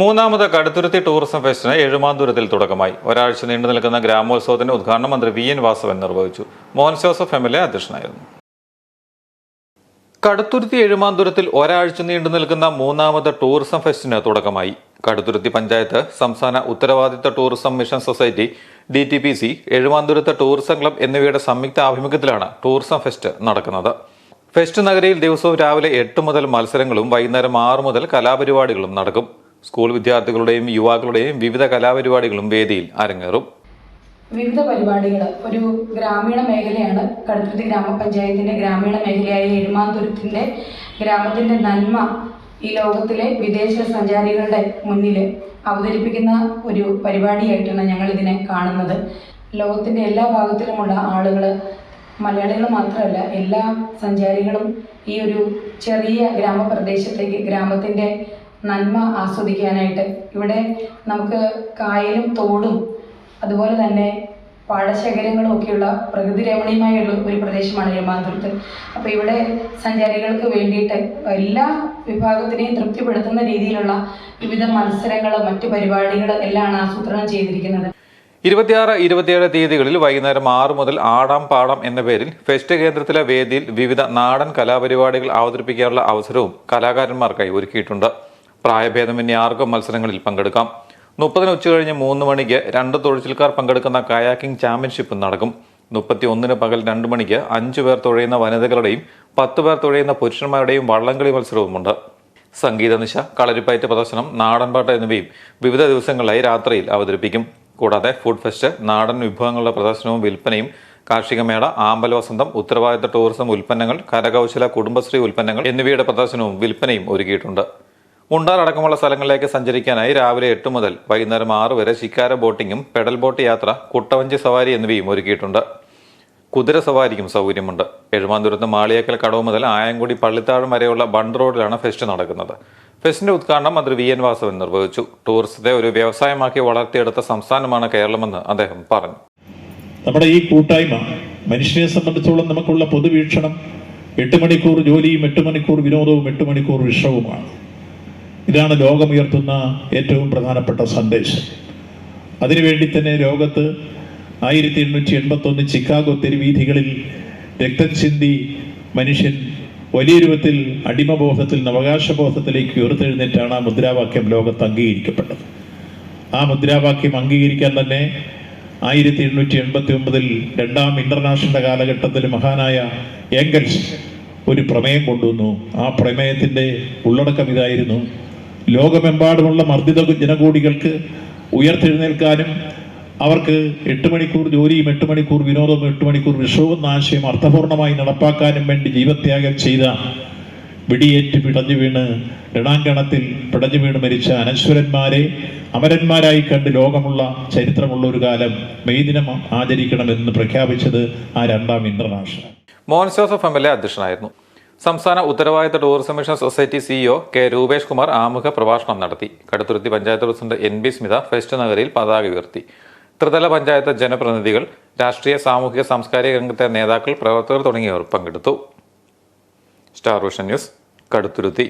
മൂന്നാമത് കടുത്തുരുത്തി ടൂറിസം ഫെസ്റ്റിന് എഴുമാന്തൂരത്തിൽ തുടക്കമായി. ഒരാഴ്ച നീണ്ടു നിൽക്കുന്ന ഗ്രാമോത്സവത്തിന്റെ ഉദ്ഘാടനം മന്ത്രി വി എൻ വാസവൻ നിർവഹിച്ചു. Mohan Joseph M L A അധ്യക്ഷനായിരുന്നു. കടുത്തുരുത്തി എഴുമാന്തൂരത്തിൽ ഒരാഴ്ച നീണ്ടു നിൽക്കുന്ന മൂന്നാമത് ടൂറിസം ഫെസ്റ്റിന് തുടക്കമായി. കടുത്തുരുത്തി പഞ്ചായത്ത് സംസ്ഥാന ഉത്തരവാദിത്ത tourism mission society D T P C എഴുമാന്തൂരത്ത് tourism club എന്നിവയുടെ സംയുക്ത ആഭിമുഖ്യത്തിലാണ് ടൂറിസം ഫെസ്റ്റ് നടക്കുന്നത്. ഫെസ്റ്റ് നഗരിയിൽ ദിവസവും രാവിലെ എട്ട് മുതൽ മത്സരങ്ങളും വൈകുന്നേരം ആറ് മുതൽ കലാപരിപാടികളും നടക്കും. സ്കൂൾ വിദ്യാർത്ഥികളുടെയും യുവാക്കളുടെയും വിവിധ കലാപരിപാടികളും വേദിയിൽ അരങ്ങേറും. വിവിധ പരിപാടികൾ ഒരു ഗ്രാമീണ മേഖലയാണ്. കടുത്തുരുത്തി ഗ്രാമപഞ്ചായത്തിന്റെ ഗ്രാമീണ മേഖലയായ എഴുമാന്തുരത്തിന്റെ ഗ്രാമത്തിന്റെ നന്മ ഈ ലോകത്തിലെ വിദേശ സഞ്ചാരികളുടെ മുന്നിൽ അവതരിപ്പിക്കുന്ന ഒരു പരിപാടിയായിട്ടാണ് ഞങ്ങൾ ഇതിനെ കാണുന്നത്. ലോകത്തിന്റെ എല്ലാ ഭാഗത്തിലുമുള്ള ആളുകൾ മലയാളികൾ മാത്രമല്ല എല്ലാ സഞ്ചാരികളും ഈ ഒരു ചെറിയ ഗ്രാമപ്രദേശത്തേക്ക് ഗ്രാമത്തിന്റെ നന്മ ആസ്വദിക്കാനായിട്ട്. ഇവിടെ നമുക്ക് കായലും തോടും അതുപോലെ തന്നെ പാടശേഖരങ്ങളും ഒക്കെയുള്ള പ്രകൃതി രമണീയമായുള്ള ഒരു പ്രദേശമാണ് എഴുമാന്തുരത്ത് അപ്പോൾ ഇവിടെ സഞ്ചാരികൾക്ക് വേണ്ടിയിട്ട് എല്ലാ വിഭാഗത്തിനെയും തൃപ്തിപ്പെടുത്തുന്ന രീതിയിലുള്ള വിവിധ മത്സരങ്ങൾ മറ്റു പരിപാടികൾ എല്ലാം ആസൂത്രണം ചെയ്തിരിക്കുന്നത്. ഇരുപത്തിയാറ് ഇരുപത്തിയേഴ് തീയതികളിൽ വൈകുന്നേരം ആറ് മുതൽ ആടാം പാടം എന്ന പേരിൽ ഫെസ്റ്റ് കേന്ദ്രത്തിലെ വേദിയിൽ വിവിധ നാടൻ കലാപരിപാടികൾ അവതരിപ്പിക്കാനുള്ള അവസരവും കലാകാരന്മാർക്കായി ഒരുക്കിയിട്ടുണ്ട്. പ്രായഭേദമന്യേ ആർക്കും മത്സരങ്ങളിൽ പങ്കെടുക്കാം. മുപ്പതിന് ഉച്ചകഴിഞ്ഞ് മൂന്ന് മണിക്ക് രണ്ട് തൊഴിച്ചിൽക്കാർ പങ്കെടുക്കുന്ന കയാക്കിംഗ് ചാമ്പ്യൻഷിപ്പ് നടക്കും. മുപ്പത്തി ഒന്നിന് പകൽ രണ്ട് മണിക്ക് അഞ്ചു പേർ തുഴയുന്ന വനിതകളുടെയും പത്ത് പേർ തുഴയുന്ന പുരുഷന്മാരുടെയും വള്ളംകളി മത്സരവുമുണ്ട്. സംഗീതനിശ കളരിപ്പയറ്റ് പ്രദർശനം നാടൻപാട്ട് എന്നിവയും വിവിധ ദിവസങ്ങളിലായി രാത്രിയിൽ അവതരിപ്പിക്കും. കൂടാതെ ഫുഡ് ഫെസ്റ്റ് നാടൻ വിഭവങ്ങളുടെ പ്രദർശനവും വിൽപ്പനയും കാർഷികമേള ആമ്പൽ വസന്തം ഉത്തരവാദിത്ത ടൂറിസം ഉൽപ്പന്നങ്ങൾ കരകൗശല കുടുംബശ്രീ ഉൽപ്പന്നങ്ങൾ എന്നിവയുടെ പ്രദർശനവും വിൽപ്പനയും ഒരുക്കിയിട്ടുണ്ട്. മുണ്ടാർ അടക്കമുള്ള സ്ഥലങ്ങളിലേക്ക് സഞ്ചരിക്കാനായി രാവിലെ എട്ട് മുതൽ വൈകുന്നേരം ആറ് വരെ ശിക്കാര ബോട്ടിങ്ങും പെഡൽ ബോട്ട് യാത്ര കുട്ടവഞ്ചി സവാരി എന്നിവയും ഒരുക്കിയിട്ടുണ്ട്. കുതിര സവാരിക്കും സൗകര്യമുണ്ട്. എഴുമാന്തുരത്ത് മാളിയേക്കൽ കടവ് മുതൽ ആയങ്കുടി പള്ളിത്താഴം വരെയുള്ള ബണ്ട് റോഡിലാണ് ഫെസ്റ്റ് നടക്കുന്നത്. ഫെസ്റ്റിന്റെ ഉദ്ഘാടനം മന്ത്രി വി എൻ വാസവൻ നിർവഹിച്ചു. ടൂറിസത്തെ ഒരു വ്യവസായമാക്കി വളർത്തിയെടുത്ത സംസ്ഥാനമാണ് കേരളമെന്ന് അദ്ദേഹം പറഞ്ഞു. നമ്മുടെ ഈ കൂട്ടായ്മ മനുഷ്യനെ സംബന്ധിച്ചോളം നമുക്കുള്ള പൊതുവീക്ഷണം എട്ട് മണിക്കൂർ ജോലിയും എട്ട് മണിക്കൂർ വിനോദവും എട്ട് മണിക്കൂർ വിശ്രമവുമാണ്. ഇതാണ് ലോകമുയർത്തുന്ന ഏറ്റവും പ്രധാനപ്പെട്ട സന്ദേശം. അതിനുവേണ്ടി തന്നെ ലോകത്ത് ആയിരത്തി എണ്ണൂറ്റി എൺപത്തൊന്ന് ചിക്കാഗോ തെരുവീഥികളിൽ രക്തം ചിന്തി മനുഷ്യൻ വലിയ രൂപത്തിൽ അടിമബോധത്തിൽ അവകാശബോധത്തിലേക്ക് ഉയർത്തെഴുന്നേറ്റാണ് ആ മുദ്രാവാക്യം ലോകത്ത് അംഗീകരിക്കപ്പെട്ടത്. ആ മുദ്രാവാക്യം അംഗീകരിക്കാൻ തന്നെ ആയിരത്തി എണ്ണൂറ്റി എൺപത്തി ഒമ്പതിൽ രണ്ടാം ഇന്റർനാഷണൽ കാലഘട്ടത്തിൽ മഹാനായ എംഗൽസ് ഒരു പ്രമേയം കൊണ്ടുവന്നു. ആ പ്രമേയത്തിന്റെ ഉള്ളടക്കം ഇതായിരുന്നു. ലോകമെമ്പാടുമുള്ള മർദ്ദിത ജനകൂടികൾക്ക് ഉയർത്തെഴുന്നേൽക്കാനും അവർക്ക് എട്ട് മണിക്കൂർ ജോലിയും എട്ട് മണിക്കൂർ വിനോദവും എട്ട് മണിക്കൂർ വിശ്രമവും എന്ന ആശയം അർത്ഥപൂർണമായി നടപ്പാക്കാനും വേണ്ടി ജീവത്യാഗം ചെയ്ത വെടിയേറ്റ് പിടഞ്ഞു വീണ് രണാങ്കണത്തിൽ പിടഞ്ഞു വീണ് മരിച്ച അനശ്വരന്മാരെ അമരന്മാരായി കണ്ട് ലോകമുള്ള ചരിത്രമുള്ള ഒരു കാലം മെയ് ദിനം ആചരിക്കണമെന്ന് പ്രഖ്യാപിച്ചത് ആ രണ്ടാം international Mohan Joseph M L A അധ്യക്ഷനായിരുന്നു. സംസ്ഥാന ഉത്തരവാദിത്ത tourism mission society CEO K Rupesh Kumar ആമുഖ പ്രഭാഷണം നടത്തി. Kaduthuruthy panchayat president N B Smitha fest നഗരിയിൽ പതാക ഉയർത്തി. ത്രിതല പഞ്ചായത്ത് ജനപ്രതിനിധികൾ രാഷ്ട്രീയ സാമൂഹിക സാംസ്കാരിക രംഗത്തെ നേതാക്കൾ പ്രവർത്തകർ തുടങ്ങിയവർ പങ്കെടുത്തു. Star vision news Kaduthuruthy.